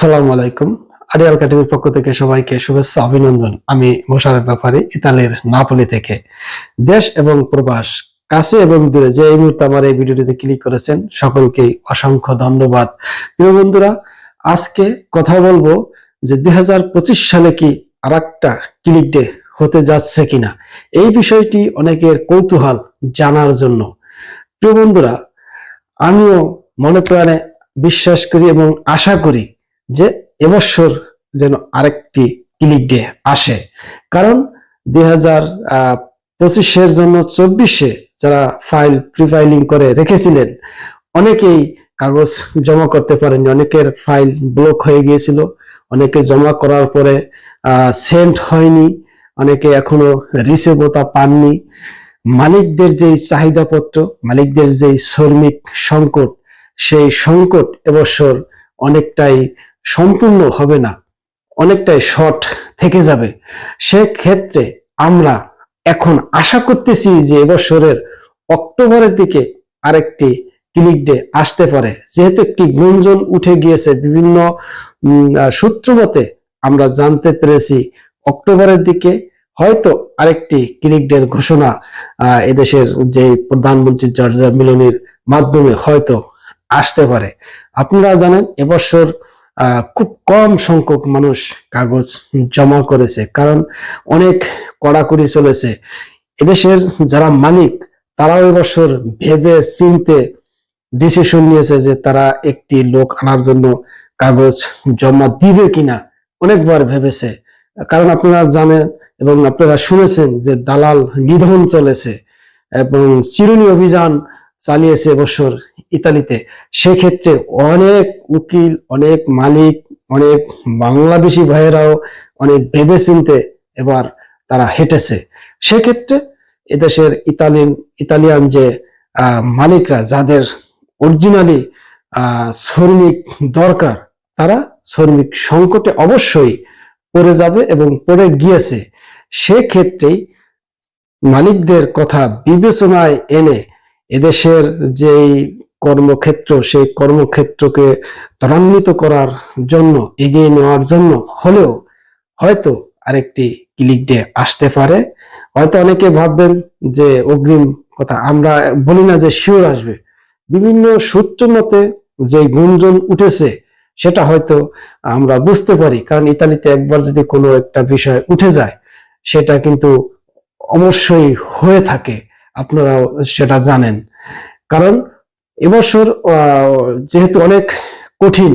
আসসালামু আলাইকুম। আরিয়াল একাডেমির পক্ষ থেকে সবাইকে শুভেচ্ছা, অভিনন্দন। আমি মোশারফ ব্যাপারী, ইতালির নাপোলি থেকে। দেশ এবং প্রবাস, কাছে এবং দূরে, যে এই মুহূর্তে আমার এই ভিডিওটিতে ক্লিক করেছেন সকলকে অসংখ্য ধন্যবাদ। প্রিয় বন্ধুরা, আজকে কথা বলব যে দুই হাজার পঁচিশ সালে কি আর একটা ক্লিক ডে হতে যাচ্ছে কিনা। এই বিষয়টি অনেকের কৌতূহল জানার জন্য। প্রিয় বন্ধুরা, আমিও মনে প্রাণে বিশ্বাস করি এবং আশা করি যে এবছর যেন আরেকটি ক্লিক ডে আসে। কারণ দুই হাজার পঁচিশের জন্য চব্বিশে যারা ফাইল প্রিফাইলিং করে রেখেছিলেন, অনেকেই কাগজ জমা করতে পারেননি, অনেকের ফাইল ব্লক হয়ে গিয়েছিল, অনেকে জমা করার পরে সেন্ট হয়নি, অনেকে এখনও রিসিভতা পাননি। মালিকদের যেই চাহিদাপত্র, মালিকদের যেই শ্রমিক সংকট, সেই সংকট এবছর অনেকটাই সম্পূর্ণ হবে না। অনেকটাই শর্ট থেকে যাবে। সেক্ষেত্রে আমরা এখন আশা করতেছি যে এবছরের অক্টোবরের দিকে আরেকটি ক্লিক ডে আসতে পারে। যেহেতু একটি গুঞ্জন উঠে গিয়েছে বিভিন্ন সূত্র মতে আমরা জানতে পেরেছি অক্টোবরের দিকে হয়তো আরেকটি ক্লিক ডের ঘোষণা এদেশের যে প্রধানমন্ত্রী জর্জা মিলনের মাধ্যমে হয়তো আসতে পারে। আপনারা জানেন এবছর খুব কম সংখ্যক মানুষ কাগজ জমা করেছে। কারণ অনেক কড়াকড়ি চলেছে। এদেশের যারা মালিক, তারাও এবছর ভেবে চিনতে ডিসিশন নিয়েছে যে তারা একটি লোক আনার জন্য কাগজ জমা দিবে কিনা। অনেকবার ভেবেছে। কারণ আপনারা জানেন এবং আপনারা শুনেছেন যে দালাল নিধন চলেছে এবং চিরুনি অভিযান চালিয়েছে এবছর ইতালিতে। সেক্ষেত্রে অনেক উকিল, অনেক মালিক, অনেক বাংলাদেশি ভাইয়েরাও অনেক ভেবে চিনতে এবার তারা হেঁটেছে। সেক্ষেত্রে এদেশের ইতালিয়ান ইতালিয়ান যে মালিকরা, যাদের অরিজিনালি শ্রমিক দরকার, তারা শ্রমিক সংকটে অবশ্যই পড়ে যাবে এবং পড়ে গিয়েছে। সেক্ষেত্রেই মালিকদের কথা বিবেচনায় এনে এদেশের যেই কর্মক্ষেত্র, সেই কর্মক্ষেত্রকে ত্বরান্বিত করার জন্য, এগিয়ে নেওয়ার জন্য হলেও হয়তো আরেকটি ক্লিক ডে আসতে পারে। হয়তো অনেকে ভাববেন যে, অগ্রিম কথা, আমরা বলি না যে শিওর আসবে। বিভিন্ন সূত্র মতে যে গুঞ্জন উঠেছে, সেটা হয়তো আমরা বুঝতে পারি। কারণ ইতালিতে একবার যদি কোনো একটা বিষয় উঠে যায়, সেটা কিন্তু অবশ্যই হয়ে থাকে। আপনারাও সেটা জানেন। কারণ এবছর যেহেতু অনেক কঠিন,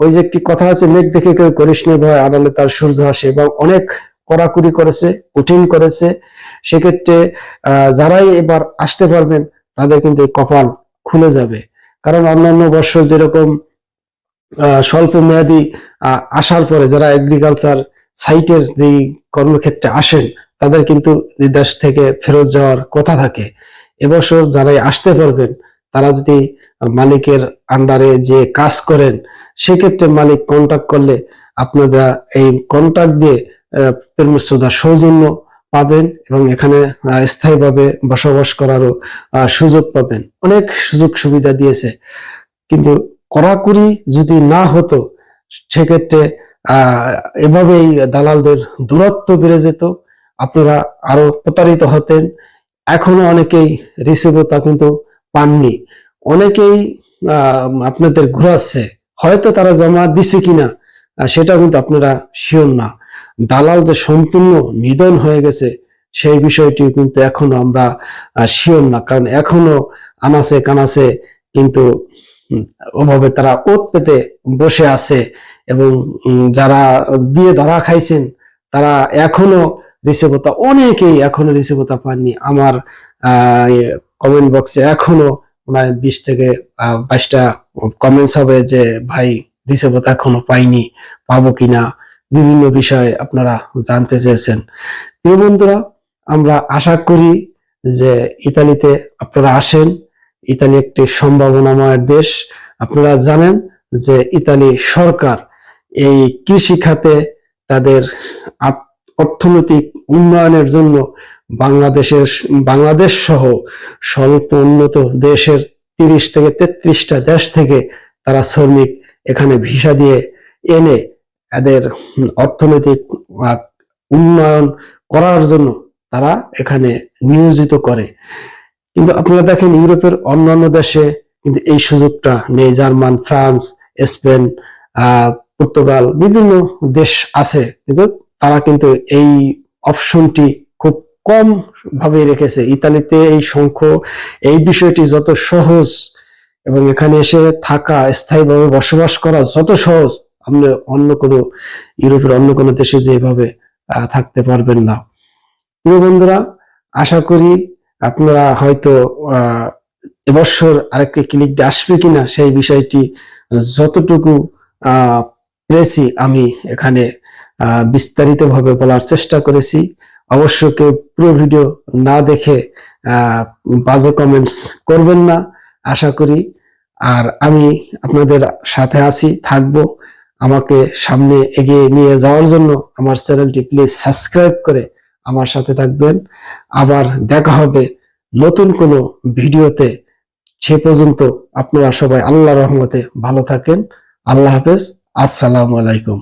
ওই যে একটি কথা আছে মেঘ দেখে কেউ করিস ভয়, আড়ালে তার সূর্য আসে। এবং অনেক কড়াকুড়ি করেছে, কঠিন করেছে। সেক্ষেত্রে যারাই এবার আসতে পারবেন, তাদের কিন্তু কপাল খুলে যাবে। কারণ অন্যান্য বছর যেরকম স্বল্প মেয়াদী আসার পরে যারা এগ্রিকালচার সাইটের যেই কর্মক্ষেত্রে আসেন তাদের কিন্তু দেশ থেকে ফেরত যাওয়ার কথা থাকে। এবছর যারাই আসতে পারবেন, তারা যদি মালিকের আন্ডারে যে কাজ করেন, সেক্ষেত্রে মালিক কন্টাক্ট করলে আপনারা এই কন্টাক্ট দিয়ে প্রেমশ্রদ্ধা সৌজন্য পাবেন এবং এখানে স্থায়ীভাবে বসবাস করারও সুযোগ পাবেন। অনেক সুযোগ সুবিধা দিয়েছে। কিন্তু কড়াকড়ি যদি না হতো, সেক্ষেত্রে, আহ, এভাবেই দালালদের দূরত্ব বেড়ে যেত। আপনারা আরও প্রতারিত হতেন। এখনও অনেকেই রিসিভতা কিন্তু পাননি। অনেকেই আপনাদের ঘুরাচ্ছে। হয়তো তারা জমা দিছে কিনা সেটা কিন্তু আপনারা শিওর না। দালাল যে সম্পূর্ণ নিধন হয়ে গেছে, সেই বিষয়টি কিন্তু এখনও আমরা শিওর না। কারণ এখনও আনাসে কানাসে কিন্তু ওভাবে তারা ওত পেতে বসে আছে এবং যারা দিয়ে ধরা খাইছেন, তারা এখনও রিসিভতা অনেকেই এখনও রিসিভতা পাননি। আমার কমেন্ট বক্সে এখনও মানে বিশ থেকে বাইশটা কমেন্টস হবে যে, ভাই রিসিভতা এখনও পাইনি, পাবো কিনা? বিভিন্ন বিষয়ে আপনারা জানতে চেয়েছেন। প্রিয় বন্ধুরা, আমরা আশা করি যে ইতালিতে আপনারা আসেন। ইতালি একটি সম্ভাবনাময় দেশ। আপনারা জানেন যে ইতালি সরকার এই কৃষি খাতে তাদের আপ- অর্থনৈতিক উন্নয়নের জন্য বাংলাদেশের বাংলাদেশ সহ স্বল্প উন্নত দেশের তিরিশ থেকে তেত্রিশটা দেশ থেকে তারা শ্রমিক এখানে ভিসা দিয়ে এনে এদের অর্থনৈতিক উন্নয়ন করার জন্য তারা এখানে নিয়োজিত করে। কিন্তু আপনারা দেখেন ইউরোপের অন্যান্য দেশে কিন্তু এই সুযোগটা নেই। German France Spain ah, Portugal বিভিন্ন দেশ আছে। কিন্তু তারা কিন্তু এই অপশনটি খুব কম ভাবে রেখেছে। ইতালিতে এই সংখ্য এই বিষয়টি যত সহজ এবং এখানে এসে থাকা স্থায়ীভাবে বসবাস করা যত সহজ আপনি অন্য কোনো ইউরোপের অন্য কোনো দেশে যেভাবে থাকতে পারবেন না। প্রিয় বন্ধুরা আশা করি আপনারা হয়তো এবছর আরেকটি ক্লিক আসবে কিনা সেই বিষয়টি যতটুকু আহ, পেরেছি আমি এখানে বিস্তারিত ভাবে বলার চেষ্টা করেছি। অবশ্য কেউ পুরো ভিডিও না দেখে বাজে কমেন্টস করবেন না, আশা করি। আর আমি আপনাদের সাথে আছি, থাকব। আমাকে সামনে এগিয়ে নিয়ে যাওয়ার জন্য আমার চ্যানেলটি প্লিজ সাবস্ক্রাইব করে আমার সাথে থাকবেন। আবার দেখা হবে নতুন কোনো ভিডিওতে। সে পর্যন্ত আপনারা সবাই আল্লাহ রহমতে ভালো থাকেন। আল্লাহ হাফেজ। আসসালামু আলাইকুম।